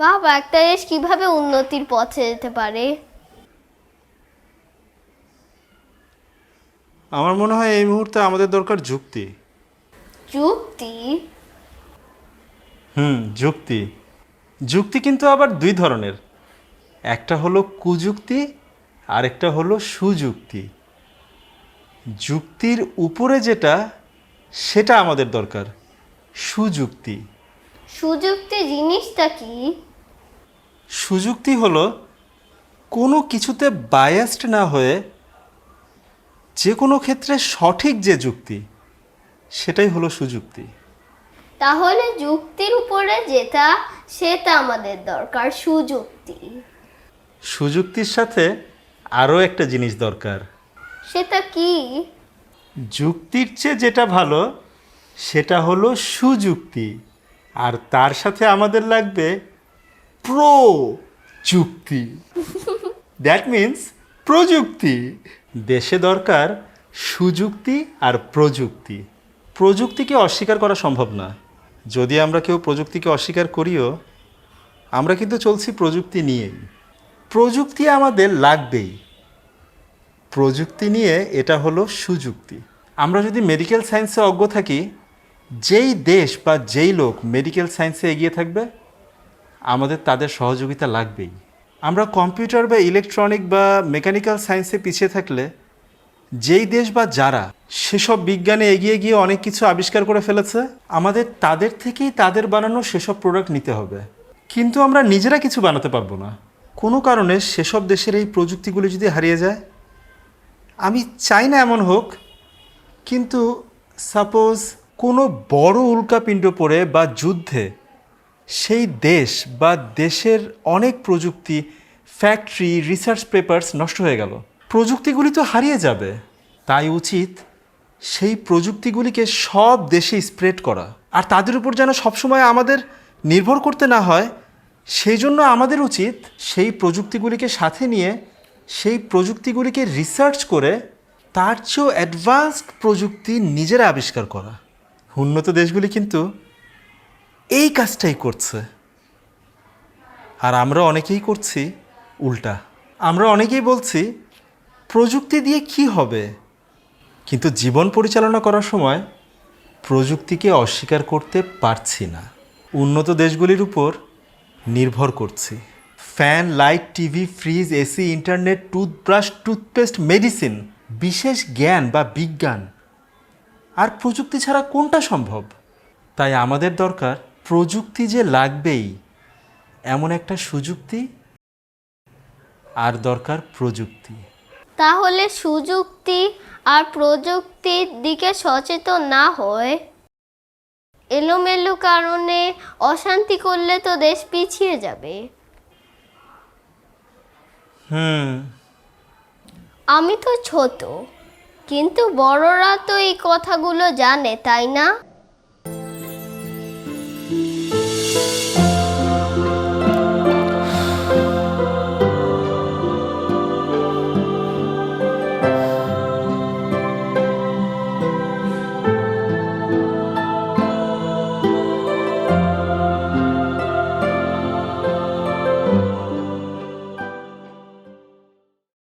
বাবা একটা দেশ কীভাবে উন্নতির পথে যেতে পারে? আমার মনে হয় এই মুহূর্তে আমাদের দরকার যুক্তি। যুক্তি? হুম যুক্তি। যুক্তি কিন্তু আবার দুই ধরনের। একটা হলো কুযুক্তি আর একটা হলো সুযুক্তি। যুক্তির উপরে যেটা সেটা আমাদের দরকার। সুযুক্তি। সুযুক্তি জিনিসটা কি? সুযুক্তি হলো কোনো কিছুতে বায়াসড না হয়ে যে কোনো ক্ষেত্রে সঠিক যে যুক্তি সেটাই হলো সুযুক্তি। তাহলে যুক্তির উপরে যেটা সেটা আমাদের দরকার সুযুক্তি। সুযুক্তির সাথে আরও একটা জিনিস দরকার। সেটা কি? যুক্তির চেয়ে যেটা ভালো সেটা হলো সুযুক্তি। আর তার সাথে আমাদের লাগবে প্রো যুক্তি দ্যাট মিন্স প্রযুক্তি। দেশে দরকার সুযুক্তি আর প্রযুক্তি। প্রযুক্তিকে অস্বীকার করা সম্ভব না। যদি আমরা কেউ প্রযুক্তিকে অস্বীকার করিও, আমরা কিন্তু চলছি প্রযুক্তি নিয়েই। প্রযুক্তি আমাদের লাগবেই। প্রযুক্তি নিয়ে এটা হলো সুযুক্তি। আমরা যদি মেডিকেল সায়েন্সে অজ্ঞ থাকি, যেই দেশ বা যেই লোক মেডিকেল সায়েন্সে এগিয়ে থাকবে আমাদের তাদের সহযোগিতা লাগবেই। আমরা কম্পিউটার বা ইলেকট্রনিক বা মেকানিক্যাল সায়েন্সে পিছিয়ে থাকলে, যেই দেশ বা যারা সেসব বিজ্ঞানে এগিয়ে গিয়ে অনেক কিছু আবিষ্কার করে ফেলেছে, আমাদের তাদের থেকেই তাদের বানানো সেসব প্রোডাক্ট নিতে হবে। কিন্তু আমরা নিজেরা কিছু বানাতে পারব না। কোনো কারণে সেসব দেশের এই প্রযুক্তিগুলি যদি হারিয়ে যায়, আমি চাই না এমন হোক, কিন্তু সাপোজ কোনো বড় উল্কাপিণ্ড পড়ে বা যুদ্ধে সেই দেশ বা দেশের অনেক প্রযুক্তি ফ্যাক্টরি রিসার্চ পেপারস নষ্ট হয়ে গেল। প্রযুক্তিগুলি তো হারিয়ে যাবে। তাই উচিত সেই প্রযুক্তিগুলিকে সব দেশে স্প্রেড করা। আর তাদের উপর যেন সবসময় আমাদের নির্ভর করতে না হয়, সেই জন্য আমাদের উচিত সেই প্রযুক্তিগুলিকে সাথে নিয়ে, সেই প্রযুক্তিগুলিকে রিসার্চ করে তার চেয়েও অ্যাডভান্সড প্রযুক্তি নিজেরা আবিষ্কার করা। উন্নত দেশগুলি কিন্তু এই কাজটাই করছে। আর আমরা অনেকেই করছি উল্টা। আমরা অনেকেই বলছি, প্রযুক্তি দিয়ে কি হবে? কিন্তু জীবন পরিচালনা করার সময় প্রযুক্তিকে অস্বীকার করতে পারছি না। উন্নত দেশগুলির উপর নির্ভর করছি। Fan, light, TV, fridge, AC, internet, toothbrush, toothpaste, medicine, বিশেষ জ্ঞান বা বিজ্ঞান। আর প্রযুক্তি ছাড়া কোনটা সম্ভব? তাই আমাদের দরকার প্রযুক্তি যে লাগবেই এমন একটা সুযুক্তি? আর দরকার প্রযুক্তি। তাহলে সুযুক্তি আর প্রযুক্তির দিকে সচেতন না হয় এলোমেলো কারণে অশান্তি করলে তো দেশ পিছিয়ে যাবে। হুম। আমি তো ছোট কিন্তু বড়রা তো এই কথাগুলো জানে তাই না? Música